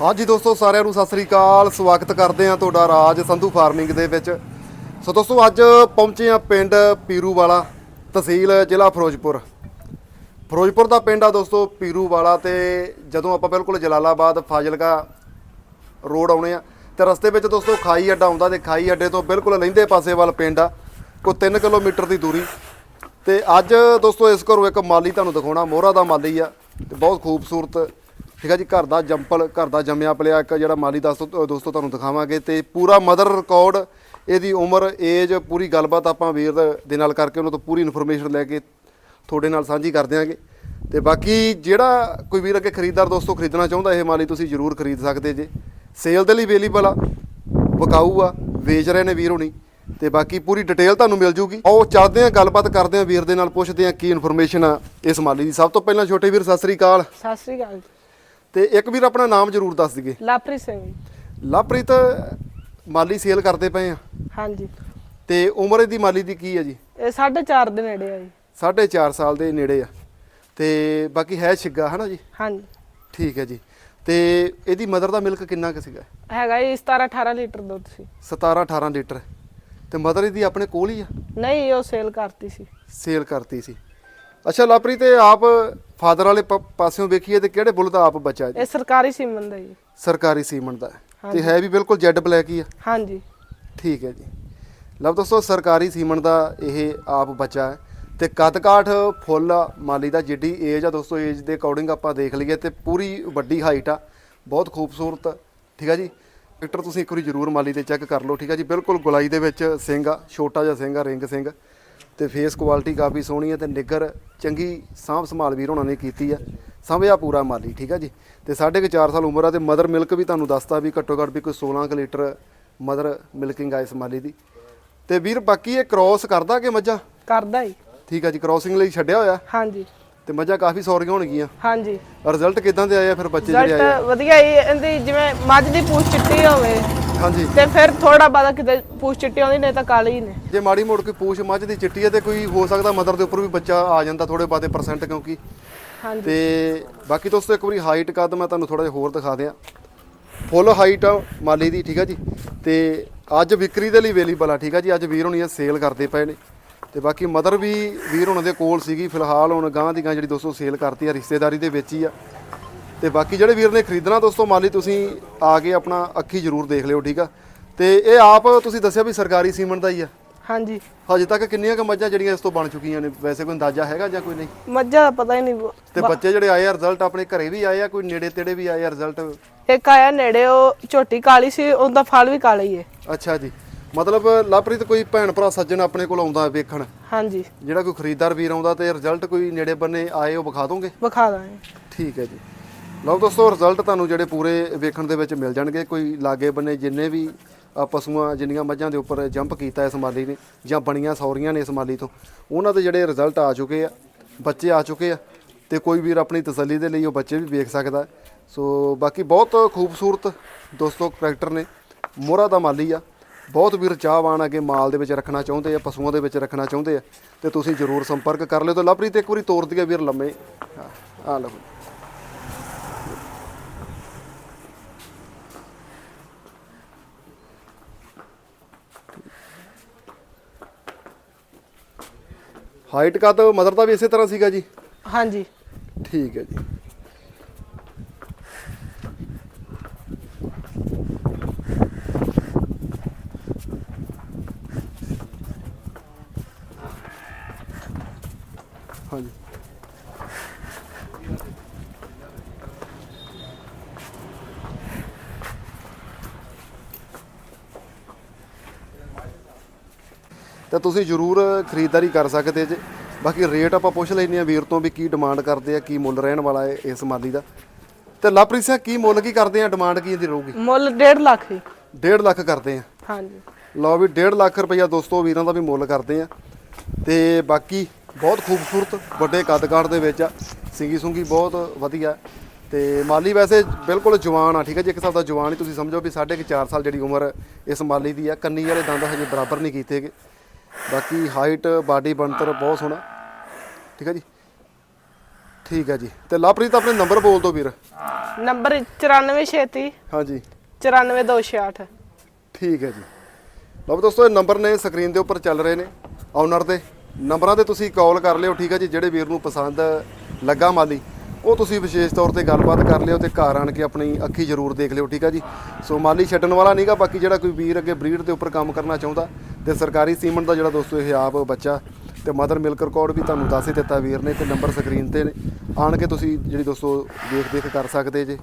ਹਾਂਜੀ ਦੋਸਤੋ, ਸਾਰਿਆਂ ਨੂੰ ਸਤਿ ਸ੍ਰੀ ਅਕਾਲ। ਸਵਾਗਤ ਕਰਦੇ ਹਾਂ ਤੁਹਾਡਾ ਰਾਜ ਸੰਧੂ ਫਾਰਮਿੰਗ ਦੇ ਵਿੱਚ। ਸੋ ਦੋਸਤੋ, ਅੱਜ ਪਹੁੰਚੇ ਹਾਂ ਪਿੰਡ ਪੀਰੂਵਾਲਾ ਤਹਿਸੀਲ ਜ਼ਿਲ੍ਹਾ ਫਿਰੋਜ਼ਪੁਰ। ਫਿਰੋਜ਼ਪੁਰ ਦਾ ਪਿੰਡ ਆ ਦੋਸਤੋ, ਪੀਰੂਵਾਲਾ ਤੇ ਜਦੋਂ ਆਪਾਂ ਬਿਲਕੁਲ ਜਲਾਲਾਬਾਦ ਫਾਜ਼ਿਲਕਾ ਰੋਡ ਆਉਣੇ ਆ, ਤੇ ਰਸਤੇ ਵਿੱਚ ਦੋਸਤੋ ਖਾਈ ਅੱਡਾ ਆਉਂਦਾ ਤੇ ਖਾਈ ਅੱਡੇ ਤੋਂ ਬਿਲਕੁਲ ਲਹਿੰਦੇ ਪਾਸੇ ਵੱਲ ਪਿੰਡ ਆ, ਕੋਈ 3 ਕਿਲੋਮੀਟਰ ਦੀ ਦੂਰੀ। ਤੇ ਅੱਜ ਦੋਸਤੋ ਇਸ ਘਰੋਂ ਇੱਕ ਮਾਲੀ ਤੁਹਾਨੂੰ ਦਿਖਾਉਣਾ, ਮੋਹਰਾ ਦਾ ਮਾਲੀ ਆ, ਤੇ ਬਹੁਤ ਖੂਬਸੂਰਤ ਠੀਕ ਆ ਜੀ, ਘਰ ਦਾ ਜੰਪਲ, ਘਰ ਦਾ ਜੰਮਿਆ ਪਲਿਆ ਇੱਕ ਜਿਹੜਾ ਮਾਲੀ ਦੋਸਤੋ ਦੋਸਤੋ ਤੁਹਾਨੂੰ ਦਿਖਾਵਾਂਗੇ ਤੇ ਪੂਰਾ ਮਦਰ ਰਿਕਾਰਡ, ਇਹਦੀ ਉਮਰ ਏਜ ਪੂਰੀ ਗੱਲਬਾਤ ਆਪਾਂ ਵੀਰ ਦੇ ਨਾਲ ਕਰਕੇ ਉਹਨਾਂ ਤੋਂ ਪੂਰੀ ਇਨਫੋਰਮੇਸ਼ਨ ਲੈ ਕੇ ਤੁਹਾਡੇ ਨਾਲ ਸਾਂਝੀ ਕਰ ਦਿਆਂਗੇ। ਤੇ ਬਾਕੀ ਜਿਹੜਾ ਕੋਈ ਵੀਰ ਅੱਗੇ ਖਰੀਦਦਾਰ ਦੋਸਤੋ ਖਰੀਦਣਾ ਚਾਹੁੰਦਾ, ਇਹ ਮਾਲੀ ਤੁਸੀਂ ਜ਼ਰੂਰ ਖਰੀਦ ਸਕਦੇ ਜੇ। ਸੇਲ ਦੇ ਲਈ ਅਵੇਲੇਬਲ ਆ, ਵਿਕਾਊ ਆ, ਵੇਚ ਰਹੇ ਨੇ ਵੀਰ ਹੋਣੀ। ਤੇ ਬਾਕੀ ਪੂਰੀ ਡਿਟੇਲ ਤੁਹਾਨੂੰ ਮਿਲ ਜੂਗੀ। ਆਓ ਚੱਲਦੇ ਆਂ ਗੱਲਬਾਤ ਕਰਦੇ ਆਂ ਵੀਰ ਦੇ ਨਾਲ, ਪੁੱਛਦੇ ਆਂ ਕੀ ਇਨਫੋਰਮੇਸ਼ਨ ਆ ਇਸ ਮਾਲੀ ਦੀ। ਸਭ ਤੋਂ ਪਹਿਲਾਂ ਛੋਟੇ ਵੀਰ, ਸਤਿ ਸ੍ਰੀ ਅਕਾਲ। ਸਤਿ ਸ੍ਰੀ ਅਕਾਲ ਤੇ ਇੱਕ ਵੀਰ ਆਪਣਾ ਨਾਮ ਜ਼ਰੂਰ ਦੱਸ ਦਈਏ। ਲਾਪ੍ਰੀਤ ਸਿੰਘ ਜੀ। ਲਵਪ੍ਰੀਤ ਮਾਲੀ ਸੇਲ ਕਰਦੇ ਪਏ ਆ। ਹਾਂਜੀ। ਤੇ ਉਮਰ ਇਹਦੀ ਮਾਲੀ ਦੀ ਕੀ ਹੈ ਜੀ? ਇਹ 4.5 ਦੇ ਨੇੜੇ ਆ ਜੀ। 4.5 ਸਾਲ ਦੇ ਨੇੜੇ ਆ। ਤੇ ਬਾਕੀ ਹੈ ਛਿੱਗਾ ਹਨਾ ਜੀ? ਹਾਂਜੀ। ਠੀਕ ਹੈ ਜੀ। ਤੇ ਇਹਦੀ ਮਦਰ ਦਾ ਮਿਲਕ ਕਿੰਨਾ ਕੁ ਸੀਗਾ? ਹੈਗਾ ਜੀ 17 18 ਲੀਟਰ ਦੁੱਧ ਸੀ। 17 18 ਲੀਟਰ। ਤੇ ਮਦਰ ਇਹਦੀ ਆਪਣੇ ਕੋਲ ਹੀ ਆ? ਨਹੀਂ ਉਹ ਸੇਲ ਕਰਤੀ ਸੀ। ਸੇਲ ਕਰਤੀ ਸੀ। ਅੱਛਾ ਲਾਪਰੀ ਤੇ ਆਪ ਫਾਦਰ ਵਾਲੇ ਪ- ਪਾਸਿਓਂ ਵੇਖੀਏ ਤੇ ਕਿਹੜੇ ਬੁੱਲ ਦਾ ਆਪ ਬੱਚਾ ਜੀ? ਇਹ ਸਰਕਾਰੀ ਸੀਮਨ ਦਾ ਜੀ। ਸਰਕਾਰੀ ਸੀਮਨ ਦਾ। ਹੈ। ਤੇ ਹੈ ਵੀ ਬਿਲਕੁਲ ਜੈਡ ਬਲੈਕ ਹੀ ਆ। ਹਾਂਜੀ। ਠੀਕ ਹੈ ਜੀ। ਲਓ ਦੋਸਤੋ ਸਰਕਾਰੀ ਸੀਮਨ ਦਾ ਇਹ ਆਪ ਬੱਚਾ ਹੈ। ਤੇ ਕੱਦ ਕਾਠ ਫੁੱਲ ਆ ਮਾਲੀ ਦਾ ਜਿੱਡੀ ਏਜ ਆ ਦੋਸਤੋ ਏਜ ਦੇ ਅਕੋਰਡਿੰਗ ਆਪਾਂ ਦੇਖ ਲਈਏ ਤੇ ਪੂਰੀ ਵੱਡੀ ਹਾਈਟ ਆ। ਬਹੁਤ ਖੂਬਸੂਰਤ ਠੀਕ ਆ ਜੀ? ਪਿਕਟਰ ਤੁਸੀਂ ਇੱਕ ਵਾਰੀ ਜ਼ਰੂਰ ਮਾਲੀ ਤੇ ਚੈੱਕ ਕਰ ਲਓ ਠੀਕ ਆ ਜੀ? ਬਿਲਕੁਲ ਗੁਲਾਈ ਦੇ ਵਿੱਚ ਸਿੰਘ ਆ ਛੋਟਾ ਜਿਹਾ ਸਿੰਘ ਆ ਰਿੰਗ ਸਿੰਘ। ਤੇ ਫੇਸ ਕੁਆਲਿਟੀ ਕਾਫੀ ਸੋਹਣੀ ਹੈ ਤੇ ਨਿੱਗਰ ਚੰਗੀ ਸਾਂਭ ਸੰਭਾਲ ਵੀਰ ਉਹਨਾਂ ਨੇ ਕੀਤੀ ਆ। ਸੰਭਿਆ ਪੂਰਾ ਮਾਲੀ ਠੀਕ ਆ ਜੀ? ਤੇ ਸਾਢੇ ਕੁ ਚਾਰ ਸਾਲ ਉਮਰ ਆ ਤੇ ਮਦਰ ਮਿਲਕ ਵੀ ਤੁਹਾਨੂੰ ਦੱਸਤਾ ਵੀ ਘੱਟੋ ਘੱਟ ਵੀ ਕੋਈ 16 ਕੁ ਲੀਟਰ ਮਦਰ ਮਿਲਕਿੰਗ ਆ ਇਸ ਮਾਲੀ ਦੀ। ਤੇ ਵੀਰ ਬਾਕੀ ਇਹ ਕ੍ਰੋਸ ਕਰਦਾ ਕਿ ਮੱਝਾਂ? ਕਰਦਾ ਜੀ। ਠੀਕ ਆ ਜੀ ਕ੍ਰੋਸਿੰਗ ਲਈ ਛੱਡਿਆ ਹੋਇਆ? ਹਾਂਜੀ। ਤੇ ਮੱਝਾਂ ਕਾਫੀ ਸੌਰੀਆਂ ਹੋਣਗੀਆਂ। ਹਾਂਜੀ। ਰਿਜ਼ਲਟ ਕਿਦਾਂ ਦੇ ਆਏ ਆ ਫਿਰ ਬੱਚੇ ਜਿਹੜੇ ਆਏ? ਰਿਜ਼ਲਟ ਵਧੀਆ ਜੀ ਇਹਦੀ ਜਿਵੇਂ ਮੱਝ ਦੀ ਪੂਛ ਚਿੱਟੀ ਹੋਵੇ ਹਾਂਜੀ। ਤੇ ਫਿਰ ਥੋੜਾ ਬਾਅਦ ਕਿਤੇ ਪੂਛ ਚਿੱਟੀ ਆਉਂਦੀ ਨਹੀਂ ਤਾਂ ਕਾਲੀ ਹੀ ਨੇ। ਜੇ ਮਾੜੀ ਮੋੜ ਕੋਈ ਪੂਛ ਮੱਝ ਦੀ ਚਿੱਟੀ ਹੈ ਤੇ ਕੋਈ ਹੋ ਸਕਦਾ ਮਦਰ ਦੇ ਉੱਪਰ ਵੀ ਬੱਚਾ ਆ ਜਾਂਦਾ ਥੋੜੇ ਬਾਦੇ ਪਰਸੈਂਟ ਕਿਉਂਕਿ। ਹਾਂਜੀ। ਤੇ ਬਾਕੀ ਦੋਸਤੋ ਇੱਕ ਵਾਰੀ ਹਾਈਟ ਕੱਦ ਮੈਂ ਤੁਹਾਨੂੰ ਥੋੜਾ ਜਿਹਾ ਹੋਰ ਦਿਖਾ ਦਿਆਂ। ਫੁੱਲ ਹਾਈਟ ਆ ਮਾਲੀ ਦੀ ਠੀਕ ਆ ਜੀ। ਤੇ ਅੱਜ ਵਿਕਰੀ ਦੇ ਲਈ ਅਵੇਲੇਬਲ ਆ ਠੀਕ ਆ ਜੀ। ਅੱਜ ਵੀਰ ਹੋਣੀ ਆ ਸੇਲ ਕਰਦੇ ਪਏ ਨੇ। ਤੇ ਬਾਕੀ ਮਦਰ ਵੀ ਵੀਰ ਹੋਣਾ ਦੇ ਕੋਲ ਸੀਗੀ ਫਿਲਹਾਲ ਹੁਣ ਗਾਂ ਦੀ ਗਾਂ ਜਿਹੜੀ ਦੋਸਤੋ ਸੇਲ ਕਰਤੀ ਆ ਰਿਸ਼ਤੇਦਾਰੀ ਦੇ ਵਿੱਚ ਹੀ ਆ। ਤੇ ਬਾਕੀ ਜਿਹੜੇ ਵੀਰ ਨੇ ਖਰੀਦਣਾ ਦੋਸਤੋ ਮਾਲੀ ਤੁਸੀਂ ਆ ਕੇ ਆਪਣਾ ਅੱਖੀ ਜ਼ਰੂਰ ਦੇਖ ਲਿਓ ਠੀਕ ਆ? ਤੇ ਇਹ ਆਪ ਤੁਸੀਂ ਦੱਸਿਆ ਵੀ ਸਰਕਾਰੀ ਸੀਮਨ ਦਾ ਹੀ ਆ? ਹਾਂਜੀ। ਹਜੇ ਤੱਕ ਕਿੰਨੀਆਂ ਕੁ ਮੱਝਾਂ ਜਿਹੜੀਆਂ ਇਸ ਤੋਂ ਬਣ ਚੁੱਕੀਆਂ ਨੇ? ਵੈਸੇ ਕੋਈ ਅੰਦਾਜ਼ਾ ਹੈਗਾ ਜਾਂ ਕੋਈ ਨਹੀਂ? ਮੱਝਾਂ ਦਾ ਪਤਾ ਹੀ ਨਹੀਂ ਤੇ ਬੱਚੇ ਜਿਹੜੇ ਆਏ ਆ ਰਿਜ਼ਲਟ ਆਪਣੇ ਘਰੇ ਵੀ ਆਏ ਆ ਕੋਈ ਨੇੜੇ ਤੇੜੇ ਵੀ ਆਏ ਆ ਰਿਜ਼ਲਟ ਇੱਕ ਆਇਆ ਨੇੜੇ ਉਹ ਝੋਟੀ ਕਾਲੀ ਸੀ ਉਹਦਾ ਫਲ ਵੀ ਕਾਲਾ ਹੀ ਹੈ ਅੱਛਾ ਜੀ। ਮਤਲਬ ਲਵਪ੍ਰੀਤ ਕੋਈ ਭੈਣ ਭਰਾ ਸੱਜਣ ਆਪਣੇ ਕੋਲ ਆਉਂਦਾ ਵੇਖਣ? ਹਾਂਜੀ। ਜਿਹੜਾ ਕੋਈ ਖਰੀਦਦਾਰ ਵੀਰ ਆਉਂਦਾ ਤੇ ਰਿਜ਼ਲਟ ਕੋਈ ਨੇੜੇ ਬੰਨੇ ਆਏ ਉਹ ਵਿਖਾ ਦੋਗੇ? ਵਿਖਾ ਦਾਂਗੇ। ਠੀਕ ਹੈ ਜੀ। ਲਓ ਦੋਸਤੋ ਰਿਜ਼ਲਟ ਤੁਹਾਨੂੰ ਜਿਹੜੇ ਪੂਰੇ ਵੇਖਣ ਦੇ ਵਿੱਚ ਮਿਲ ਜਾਣਗੇ। ਕੋਈ ਲਾਗੇ ਬੰਨੇ ਜਿੰਨੇ ਵੀ ਪਸ਼ੂਆਂ ਜਿੰਨੀਆਂ ਮੱਝਾਂ ਦੇ ਉੱਪਰ ਜੰਪ ਕੀਤਾ ਇਸ ਮਾਲੀ ਨੇ, ਜਾਂ ਬਣੀਆਂ ਸੌਰੀਆਂ ਨੇ ਇਸ ਮਾਲੀ ਤੋਂ, ਉਹਨਾਂ ਦੇ ਜਿਹੜੇ ਰਿਜ਼ਲਟ ਆ ਚੁੱਕੇ ਆ, ਬੱਚੇ ਆ ਚੁੱਕੇ ਆ, ਤੇ ਕੋਈ ਵੀਰ ਆਪਣੀ ਤਸੱਲੀ ਦੇ ਲਈ ਉਹ ਬੱਚੇ ਵੀ ਵੇਖ ਸਕਦਾ। ਸੋ, ਬਾਕੀ ਬਹੁਤ ਖੂਬਸੂਰਤ ਦੋਸਤੋ ਕਰੈਕਟਰ ਨੇ, ਮੋਹਰਾ ਦਾ ਮਾਲੀ ਆ। ਬਹੁਤ ਵੀਰ ਚਾਹਵਾਨ ਅੱਗੇ ਮਾਲ ਦੇ ਵਿੱਚ ਰੱਖਣਾ ਚਾਹੁੰਦੇ ਆ, ਪਸ਼ੂਆਂ ਦੇ ਵਿੱਚ ਰੱਖਣਾ ਚਾਹੁੰਦੇ ਆ, ਤੇ ਤੁਸੀਂ ਜ਼ਰੂਰ ਸੰਪਰਕ ਕਰ ਲਿਓ। ਤੇ ਲਵਪ੍ਰੀਤ, ਇੱਕ ਵਾਰੀ ਤੋਰ ਦਈਏ ਵੀਰ ਲੰਮੇ। ਆ ਲਓ। ਹਾਈਟ ਕੱਦ ਮਦਰ ਦਾ ਵੀ ਇਸੇ ਤਰ੍ਹਾਂ ਸੀਗਾ ਜੀ? ਹਾਂਜੀ। ਠੀਕ ਹੈ ਜੀ ਹਾਂਜੀ ਤਾਂ ਤੁਸੀਂ ਜ਼ਰੂਰ ਖਰੀਦਦਾਰੀ ਕਰ ਸਕਦੇ ਜੇ। ਬਾਕੀ ਰੇਟ ਆਪਾਂ ਪੁੱਛ ਲੈਂਦੇ ਆ ਵੀਰ ਤੋਂ ਵੀ ਕੀ ਡਿਮਾਂਡ ਕਰਦੇ ਆ ਕੀ ਮੁੱਲ ਰਹਿਣ ਵਾਲਾ ਹੈ ਇਸ ਮਾਲੀ ਦਾ। ਤੇ ਲਵਪ੍ਰੀਤ ਸਿੰਘ ਕੀ ਮੁੱਲ ਕੀ ਕਰਦੇ ਆ? ਡਿਮਾਂਡ ਕੀ ਇਹਦੀ ਰਹੂਗੀ? ਮੁੱਲ 1.5 ਲੱਖ ਸੀ 1.5 ਲੱਖ ਕਰਦੇ ਆ। ਹਾਂਜੀ। ਲਓ ਵੀ 1.5 ਲੱਖ ਰੁਪਈਆ ਦੋਸਤੋ ਵੀਰਾਂ ਦਾ ਵੀ ਮੁੱਲ ਕਰਦੇ ਆ। ਤੇ ਬਾਕੀ ਬਹੁਤ ਖੂਬਸੂਰਤ ਵੱਡੇ ਕੱਦ-ਕਾਠ ਦੇ ਵਿੱਚ ਆ। ਸਿੰਗੀ ਸੁੰਗੀ ਬਹੁਤ ਵਧੀਆ। ਤੇ ਮਾਲੀ ਵੈਸੇ ਬਿਲਕੁਲ ਜਵਾਨ ਆ ਠੀਕ ਹੈ ਜੀ? ਇੱਕ ਹਿਸਾਬ ਦਾ ਜਵਾਨ ਹੀ ਤੁਸੀਂ ਸਮਝੋ ਵੀ ਸਾਢੇ ਕੁ ਚਾਰ ਸਾਲ ਜਿਹੜੀ ਉਮਰ ਇਸ ਮਾਲੀ ਦੀ ਆ। ਕੰਨੀ ਵਾਲੇ ਦੰਦ ਹਜੇ ਬਰਾਬਰ ਨਹੀਂ ਕੀਤੇਗੇ ਬਾਕੀ ਹਾਈਟ ਬਾਡੀ ਬਣਤਰ ਬਹੁਤ ਸੋਹਣਾ। ਠੀਕ ਹੈ ਜੀ? ਠੀਕ ਹੈ ਜੀ। ਤੇ ਲਵਪ੍ਰੀਤ ਆਪਣੇ ਨੰਬਰ ਬੋਲ ਦਿਓ ਵੀਰ। ਨੰਬਰ 9436 ਹਾਂਜੀ। 94268 ਠੀਕ ਹੈ ਜੀ। ਲਓ ਦੋਸਤੋ ਇਹ ਨੰਬਰ ਨੇ ਸਕਰੀਨ ਦੇ ਉੱਪਰ ਚੱਲ ਰਹੇ ਨੇ। ਓਨਰ ਦੇ। ਨੰਬਰਾਂ ਤੇ ਤੁਸੀਂ ਕਾਲ ਕਰ ਲਿਓ ਠੀਕ ਹੈ ਜੀ ਜਿਹੜੇ ਵੀਰ ਨੂੰ ਪਸੰਦ ਲੱਗਾ ਮਾਲੀ। ਉਹ ਤੁਸੀਂ ਵਿਸ਼ੇਸ਼ ਤੌਰ ਤੇ ਗੱਲਬਾਤ ਕਰ ਲਿਓ ਤੇ ਘਰ ਆਣ ਕੇ ਆਪਣੀ ਅੱਖੀ ਜ਼ਰੂਰ ਦੇਖ ਲਿਓ ਠੀਕ ਹੈ ਜੀ। ਸੋ ਮਾਲੀ ਛੱਡਣ ਵਾਲਾ ਨਹੀਂਗਾ ਬਾਕੀ ਜਿਹੜਾ ਕੋਈ ਵੀਰ ਅੱਗੇ ਬਰੀਡ ਦੇ ਉੱਪਰ ਕੰਮ ਕਰਨਾ ਚਾਹੁੰਦਾ ਤੇ ਸਰਕਾਰੀ ਸੀਮੈਂਟ ਦਾ ਜਿਹੜਾ ਦੋਸਤੋ ਇਹ ਆਪ ਬੱਚਾ ਤੇ ਮਦਰ ਮਿਲਕ ਰਿਕਾਰਡ ਵੀ ਤੁਹਾਨੂੰ ਦੱਸ ਹੀ ਦਿੱਤਾ ਵੀਰ ਨੇ ਤੇ ਨੰਬਰ ਸਕਰੀਨ ਤੇ ਆਣ ਕੇ ਤੁਸੀਂ ਜਿਹੜੀ ਦੋਸਤੋ ਦੇਖ ਦੇਖ ਕਰ ਸਕਦੇ ਜੇ।